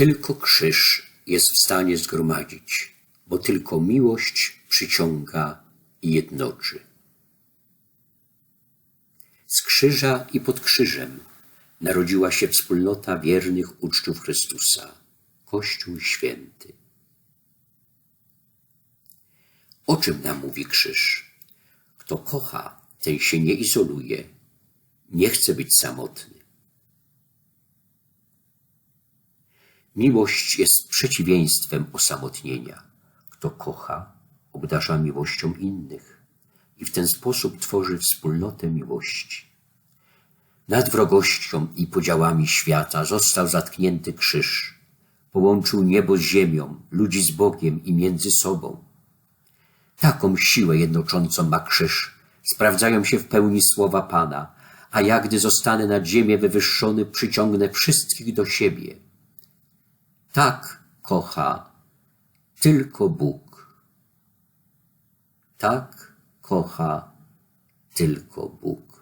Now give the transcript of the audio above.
Tylko krzyż jest w stanie zgromadzić, bo tylko miłość przyciąga i jednoczy. Z krzyża i pod krzyżem narodziła się wspólnota wiernych uczniów Chrystusa, Kościół Święty. O czym nam mówi krzyż? Kto kocha, ten się nie izoluje, nie chce być samotny. Miłość jest przeciwieństwem osamotnienia. Kto kocha, obdarza miłością innych i w ten sposób tworzy wspólnotę miłości. Nad wrogością i podziałami świata został zatknięty krzyż. Połączył niebo z ziemią, ludzi z Bogiem i między sobą. Taką siłę jednoczącą ma krzyż. Sprawdzają się w pełni słowa Pana, a ja, gdy zostanę nad ziemię wywyższony, przyciągnę wszystkich do siebie. Tak kocha tylko Bóg. Tak kocha tylko Bóg.